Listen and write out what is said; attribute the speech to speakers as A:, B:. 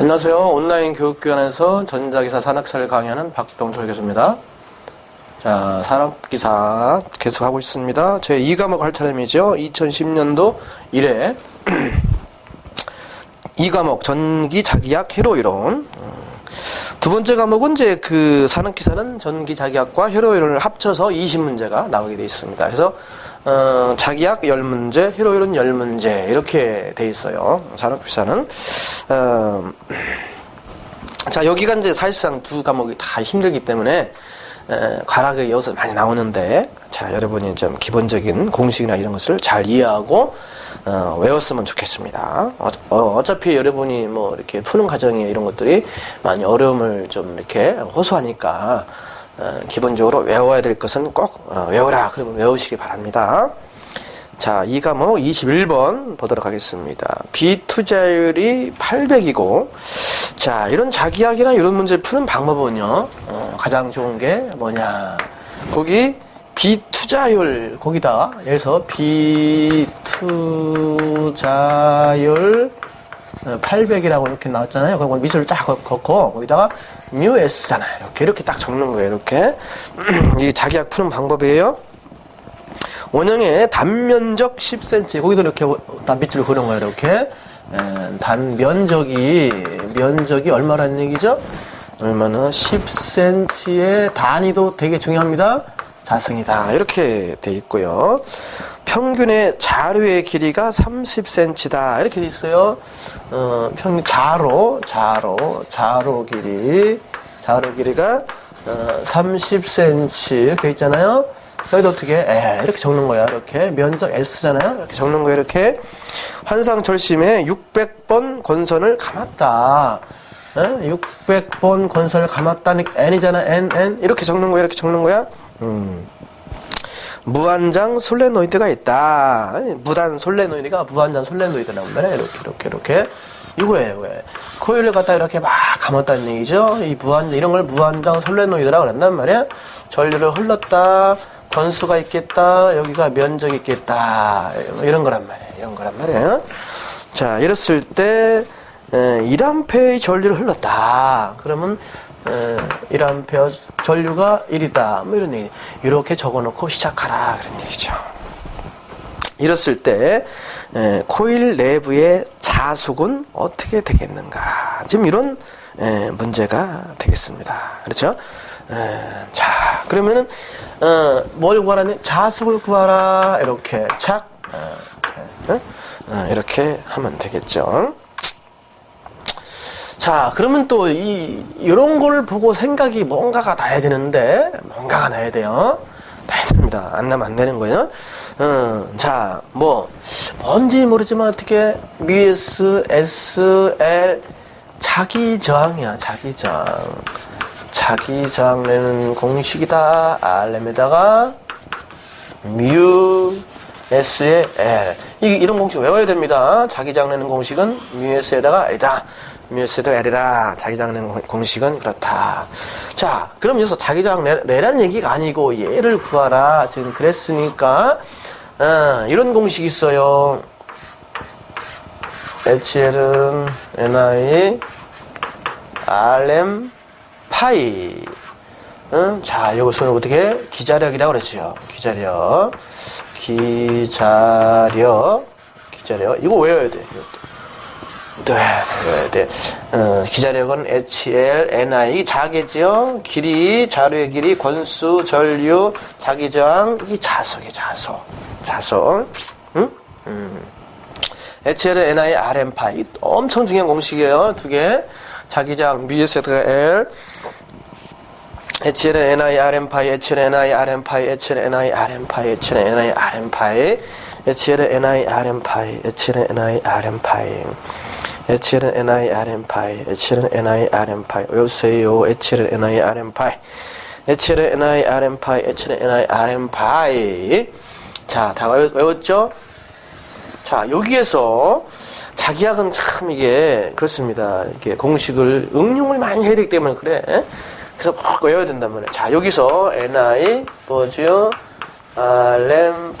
A: 안녕하세요. 온라인 교육기관에서 전자기사 산학사를 강의하는 박동철 교수입니다. 자, 산업기사 계속하고 있습니다. 제 2과목 할 차례이죠. 2010년도 1회 2과목 전기 자기약 회로이론 두 번째 과목은 이제 그 산업기사는 전기 자기약과 회로이론을 합쳐서 20문제가 나오게 되어 있습니다. 그래서 어, 자기약 10문제, 회로이론 10문제 이렇게 돼 있어요. 산업기사는 어, 자 여기가 이제 사실상 두 과목이 다 힘들기 때문에 에, 과락의 이어서 많이 나오는데 자 여러분이 좀 기본적인 공식이나 이런 것을 잘 이해하고 어, 외웠으면 좋겠습니다. 어, 차피 여러분이 뭐 이렇게 푸는 과정에 이런 것들이 많이 어려움을 좀 이렇게 호소하니까 어, 기본적으로 외워야 될 것은 꼭 어, 외워라 그러면 외우시기 바랍니다. 자, 이 과목 21번 보도록 하겠습니다. 비투자율이 800이고, 자, 이런 자기약이나 이런 문제 푸는 방법은요, 어, 가장 좋은 게 뭐냐. 거기 비투자율, 거기다, 여기서 비투자율 800이라고 이렇게 나왔잖아요. 그거 미술을 쫙 걷고, 거기다가 뮤 S잖아요. 이렇게, 이렇게 딱 적는 거예요. 이렇게. 이 자기약 푸는 방법이에요. 원형의 단면적 10cm 거기도 이렇게 다 밑줄 그런 거예요 이렇게 에, 단면적이 면적이 얼마라는 얘기죠? 얼마나 10cm의 단위도 되게 중요합니다 자승이다 이렇게 돼 있고요 평균의 자루의 길이가 30cm다. 이렇게 돼 있어요. 어, 평균 자로 자로 자로 길이. 자로 길이가 어, 30cm 이렇게 있잖아요. 여기도 어떻게 L 이렇게 적는 거야. 이렇게 면적 S잖아요. 이렇게 적는 거야 이렇게. 환상 절심에 600번 권선을 감았다. 에? 600번 권선을 감았다니까 N이잖아. N N. 이렇게 적는 거야 이렇게 적는 거야? 음. 무한장 솔레노이드가 있다. 무단 솔레노이드가 무한장 솔레노이드라고 말해 이렇게 이렇게 이렇게. 이거예요 왜 코일을 갖다 이렇게 막 감았다는 얘기죠. 이 무한 이런 걸 무한장 솔레노이드라고 그랬단 말이야 전류를 흘렀다. 권수가 있겠다, 여기가 면적이 있겠다, 이런 거란 말이에요. 이런 거란 말이에요. 자, 이랬을 때, 1암페의 전류를 흘렀다. 그러면, 1암페어 전류가 1이다. 뭐 이런 얘기. 이렇게 적어 놓고 시작하라. 그런 얘기죠. 이랬을 때, 코일 내부의 자속은 어떻게 되겠는가. 지금 이런 문제가 되겠습니다. 그렇죠? 자, 그러면은, 어, 뭘 구하라니? 자숙을 구하라. 이렇게 착 어, 이렇게, 어, 이렇게 하면 되겠죠. 자, 그러면 또 이 이런 걸 보고 생각이 뭔가가 나야 되는데 뭔가가 나야 돼요. 나야 됩니다. 안 나면 안 되는 거예요. 어, 자, 뭐 뭔지 모르지만 어떻게 뮤스 S L 자기 저항이야, 자기 저항. 자기 저항 내는 공식이다. RM에다가 뮤 L. 이, 이런 공식 외워야 됩니다. 자기 저항 내는 공식은 뮤 S에다가 L이다. 뮤 S에다가 L이다. 자기 저항 내는 공식은 그렇다. 자, 그럼 여기서 자기 저항 내, 내라는 얘기가 아니고 얘를 구하라. 지금 그랬으니까 어, 이런 공식이 있어요. HL은 NI RM 파이. 응? 자, 이것은 어떻게? 기자력이라고 그랬죠. 기자력. 기자력. 기자력. 이거 외워야 돼. 이것도. 외워야 돼. 외워야 돼. 어, 기자력은 HL, NI. 자개죠. 길이, 자료의 길이, 권수, 전류, 자기저항. 이 자석이 자석. 자석. 응? 음. HL은 NI, RM 파 이. 엄청 중요한 공식이에요. 두 개. 자기장 미에세트가 L HL은 NI RM 파이 HL은 NI RM 파이 HL은 NI RM 파이 HL은 NI RM 파이 HL은 NI RM 파이 HL은 NI RM 파이 HL은 NI RM 파이 HL은 NI RM 파이 외우세요 HL은 NI RM 파이 HL은 NI RM 파이 HL은 NI RM 파이 자 다 외웠죠? 자 여기에서 자기약은 참 이게 그렇습니다. 이게 공식을 응용을 많이 해야 되기 때문에 그래. 그래서 꼭 외워야 된단 말이에요. 자 여기서 NI 버즈 RM